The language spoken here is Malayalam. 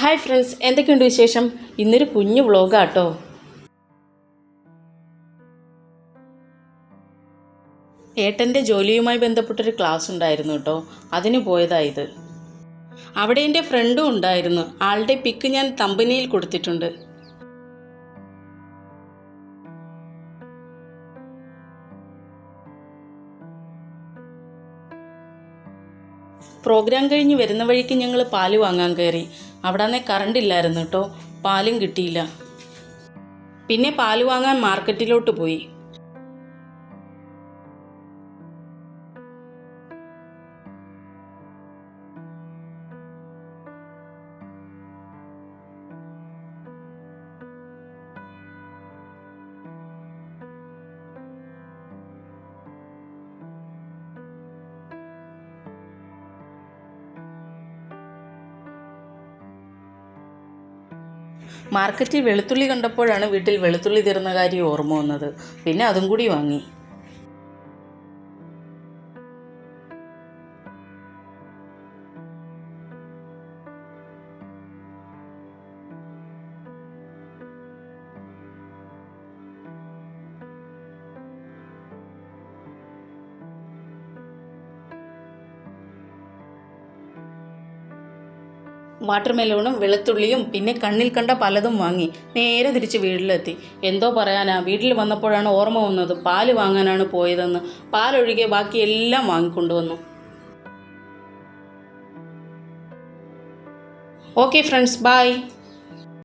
ഹായ് ഫ്രണ്ട്സ് എന്തൊക്കെയുണ്ട് വിശേഷം? ഇന്നൊരു കുഞ്ഞു വ്ളോഗാട്ടോ. ഏട്ടന്റെ ജോലിയുമായി ബന്ധപ്പെട്ടൊരു ക്ലാസ് ഉണ്ടായിരുന്നു കേട്ടോ. അതിന് പോയതാ ഇത്. അവിടെ എന്റെ ഫ്രണ്ടും ഉണ്ടായിരുന്നു. ആളുടെ പിക്ക് ഞാൻ തമ്പനിയിൽ കൊടുത്തിട്ടുണ്ട്. പ്രോഗ്രാം കഴിഞ്ഞ് വരുന്ന വഴിക്ക് ഞങ്ങൾ പാൽ വാങ്ങാൻ കയറി. അവിടെ നിന്ന് കറണ്ട് ഇല്ലായിരുന്നു കേട്ടോ പാലും കിട്ടിയില്ല. പിന്നെ പാൽ വാങ്ങാൻ മാർക്കറ്റിലോട്ട് പോയി. മാർക്കറ്റിൽ വെളുത്തുള്ളി കണ്ടപ്പോഴാണ് വീട്ടിൽ വെളുത്തുള്ളി തീർന്ന കാര്യം ഓർമ്മ വന്നത്. പിന്നെ അതും കൂടി വാങ്ങി. വാട്ടർ മെലോണും വെളുത്തുള്ളിയും പിന്നെ കണ്ണിൽ കണ്ട പലതും വാങ്ങി നേരെ തിരിച്ച് വീട്ടിലെത്തി. എന്തോ പറയാനാ വീട്ടിൽ വന്നപ്പോഴാണ് ഓർമ്മ വന്നത് പാൽ വാങ്ങാനാണ് പോയതെന്ന്. പാലൊഴികെ ബാക്കി എല്ലാം വാങ്ങിക്കൊണ്ടുവന്നു. Okay friends bye.